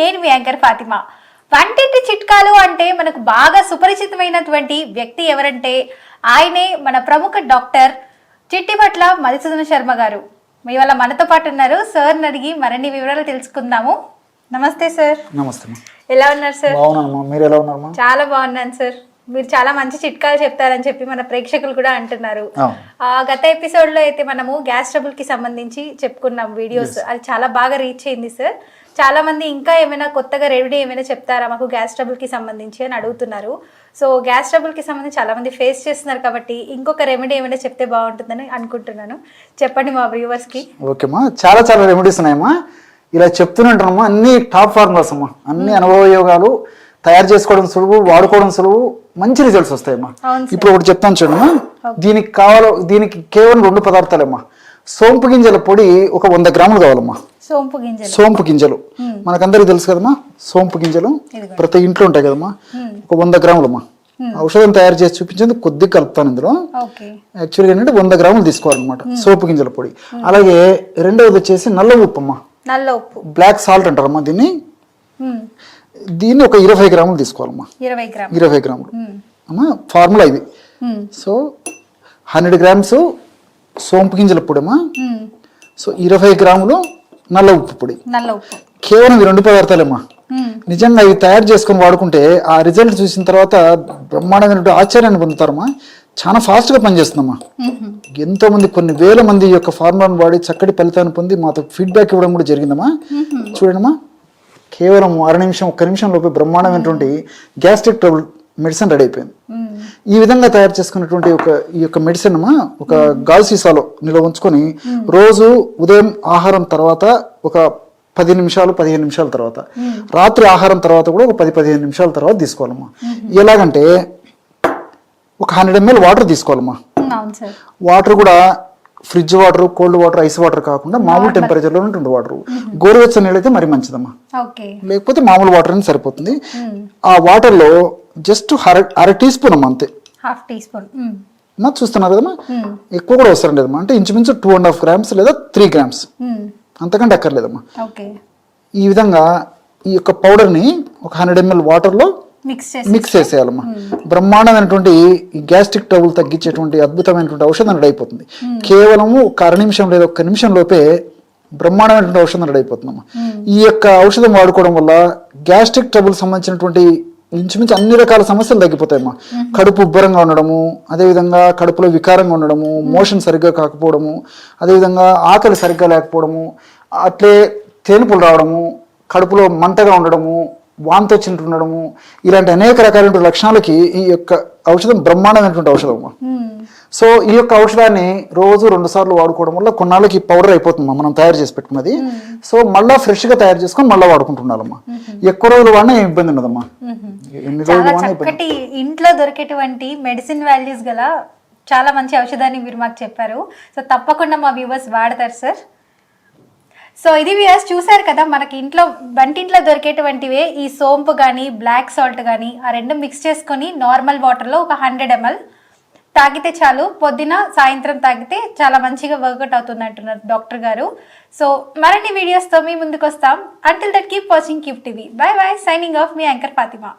నేను మీ యాంకర్ ఫాతిమా. వంటింటి చిట్కాలు అంటే మనకు బాగా సుపరిచితమైనటువంటి వ్యక్తి ఎవరంటే ఆయనే మన ప్రముఖ డాక్టర్ చిట్టిపట్ల మధుసూదన శర్మ గారు. ఇవాళ మనతో పాటు ఉన్నారు. సార్ని అడిగి మరిన్ని వివరాలు తెలుసుకుందాము. నమస్తే సార్. నమస్తే. ఎలా ఉన్నారు సార్? మీరు ఎలా చాలా బాగున్నాను సార్. మీరు చాలా మంచి చిట్కాలు చెప్తారని చెప్పి మన ప్రేక్షకులు కూడా అంటున్నారు. గత ఎపిసోడ్లో అయితే మనము గ్యాస్ ట్రబుల్కి సంబంధించి చెప్పుకున్నాం వీడియోస్. అది చాలా బాగా రీచ్ అయింది సార్ చాలా మంది ఇంకా ఏమైనా కొత్తగా రెమెడీ ఏమైనా చెప్తారా మాకు గ్యాస్ ట్రబుల్కి సంబంధించి అని అడుగుతున్నారు. సో గ్యాస్ ట్రబుల్కి సంబంధించి చాలా మంది ఫేస్ చేస్తున్నారు కాబట్టి ఇంకొక రెమెడీ ఏమైనా చెప్తే బాగుంటుందని అనుకుంటున్నాను. చెప్పండి మా వ్యూవర్స్కి ఓకేమ్మా చాలా చాలా రెమెడీస్ ఉన్నాయమ్మా. ఇలా చెప్తున్నట్టమ్మా అన్ని టాప్ ఫార్ములాస్ అమ్మా. అన్ని అనుభవ యోగాలు తయారు చేసుకోవడం సులువు వాడుకోవడం సులువు మంచి రిజల్ట్స్ వస్తాయమ్మా. ఇప్పుడు ఒకటి చెప్తాను చూడమ్మా. దీనికి కావాలో దీనికి కేవలం రెండు పదార్థాలేమ్మా. సోంపు గింజల పొడి ఒక వంద గ్రాములు కావాలమ్మా. సోంపు గింజలు. సోంపు గింజలు. మనకందరికి తెలుసు కదమ్మా సోంపు గింజలు ప్రతి ఇంట్లో ఉంటాయి కదమ్మా. ఒక వంద గ్రాములమ్మా. ఔషధం తయారు చేసి చూపించేందుకు కొద్దిగా కలుపుతాను ఇందులో. యాక్చువల్గా ఏంటంటే వంద గ్రాములు తీసుకోవాలన్నమాట సోపు గింజల పొడి. అలాగే రెండవది వచ్చేసి నల్ల ఉప్పు అమ్మా నల్ల ఉప్పు. బ్లాక్ సాల్ట్ అంటారమ్మా దీన్ని. దీన్ని ఒక ఇరవై గ్రాములు తీసుకోవాలమ్మా. ఇరవై గ్రామ్ ఇరవై గ్రాములు. అమ్మా ఫార్ములా ఇది. ఉమ్, సో హండ్రెడ్ గ్రామ్స్ సోంపు గింజల పొడి అమ్మా సో ఇరవై గ్రాములు నల్ల ఉప్పు పొడి. కేవలం ఈ రెండు పదార్థాలేమ్మా. నిజంగా ఇవి తయారు చేసుకొని వాడుకుంటే ఆ రిజల్ట్ చూసిన తర్వాత బ్రహ్మాండమైన ఆశ్చర్యాన్ని పొందుతారమ్మా. చాలా ఫాస్ట్గా పనిచేస్తుందమ్మా. ఎంతో మంది కొన్ని వేల మంది యొక్క ఫార్ములాను వాడి చక్కటి ఫలితాన్ని పొంది మాతో ఫీడ్బ్యాక్ ఇవ్వడం కూడా జరిగిందమ్మా. చూడండమ్మా. కేవలం అర నిమిషం ఒక్క నిమిషం లోపే బ్రహ్మాండమైనటువంటి గ్యాస్ట్రిక్ ట్రబుల్ మెడిసిన్ రెడీ అయిపోయింది. ఈ విధంగా తయారు చేసుకున్నటువంటి ఒక ఈ యొక్క మెడిసిన్ ఒక గాజు సీసాలో నిల్వ ఉంచుకొని రోజు ఉదయం ఆహారం తర్వాత ఒక పది నిమిషాలు పదిహేను నిమిషాల తర్వాత. రాత్రి ఆహారం తర్వాత కూడా ఒక పది పదిహేను నిమిషాల తర్వాత తీసుకోవాలమ్మా. ఎలాగంటే ఒక హండ్రెడ్ ఎంఎల్ వాటర్ తీసుకోవాలమ్మా. వాటర్ కూడా fridge water cold water ice water కాకుండా మామూలు టెంపరేచర్లో ఉంటుంది వాటర్. గోరువెచ్చని నీళ్ళు అయితే మరి మంచిదమ్మా. లేకపోతే మామూలు వాటర్ అని సరిపోతుంది. ఆ వాటర్లో జస్ట్ అర అర టీ స్పూన్ అమ్మా అంతే. Half teaspoon. అమ్మా చూస్తున్నారు కదమ్మా? ఎక్కువ కూడా అవసరం లేదమ్మా. అంటే ఇంచుమించు టూ అండ్ హాఫ్ గ్రామ్స్ లేదా త్రీ గ్రామ్స్ అంతకంటే అక్కర్లేదమ్మా. ఈ విధంగా ఈ యొక్క పౌడర్ని ఒక హండ్రెడ్ ఎంఎల్ వాటర్లో మిక్స్ చేసి మిక్స్ చేసేయాలమ్మా. బ్రహ్మాండమైనటువంటి ఈ గ్యాస్ట్రిక్ ట్రబుల్ తగ్గించేటువంటి అద్భుతమైనటువంటి ఔషధం రెడీ అయిపోతుంది కేవలము ఒక అర నిమిషం లేదా ఒక్క నిమిషం లోపే బ్రహ్మాండమైనటువంటి ఔషధం రెడీ అయిపోతుందమ్మా ఈ యొక్క ఔషధం వాడుకోవడం వల్ల గ్యాస్ట్రిక్ ట్రబుల్ సంబంధించినటువంటి ఇంచుమించు అన్ని రకాల సమస్యలు తగ్గిపోతాయమ్మా. కడుపు ఉబ్బరంగా ఉండడము అదేవిధంగా కడుపులో వికారంగా ఉండడము మోషన్ సరిగ్గా కాకపోవడము అదేవిధంగా ఆకలి సరిగ్గా లేకపోవడము అట్లే తేనుపులు రావడము కడుపులో మంటగా ఉండడము వాంతి వచ్చినట్టు ఉండడము ఇలాంటి అనేక రకాలైన లక్షణాలకి ఈ యొక్క ఔషధం బ్రహ్మాండమైనటువంటి ఔషధం సో ఈ యొక్క ఔషధాన్ని రోజు రెండు సార్లు వాడుకోవడం వల్ల కొన్నాళ్ళకి పౌడర్ అయిపోతుంది మనం తయారు చేసి పెట్టుకున్నది. సో మళ్ళా ఫ్రెష్గా తయారు చేసుకొని మళ్ళీ వాడుకుంటున్నారమ్మా ఎక్కువ రోజులు వాడినా ఏం ఇబ్బంది ఉండదమ్మా. ఎన్ని రోజులు ఇంట్లో దొరికేటువంటి మెడిసిన్ వాల్యూస్ గల చాలా మంచి ఔషధాన్ని మీరు మాకు చెప్పారు. సో తప్పకుండా మా వ్యూవర్స్ వాడతారు సార్. సో ఇది వ్యూయర్స్ చూసారు కదా మనకి ఇంట్లో వంటింట్లో దొరికేటువంటివే ఈ సోంపు కానీ బ్లాక్ సాల్ట్ కానీ ఆ రెండు మిక్స్ చేసుకొని నార్మల్ వాటర్లో ఒక హండ్రెడ్ ఎంఎల్ తాగితే చాలు. పొద్దున సాయంత్రం తాగితే చాలా మంచిగా వర్కౌట్ అవుతుంది అంటున్నారు డాక్టర్ గారు. సో మరిన్ని వీడియోస్తో మీ ముందుకు వస్తాం. Until that keep watching keep TV bye bye signing off me anchor Fatima.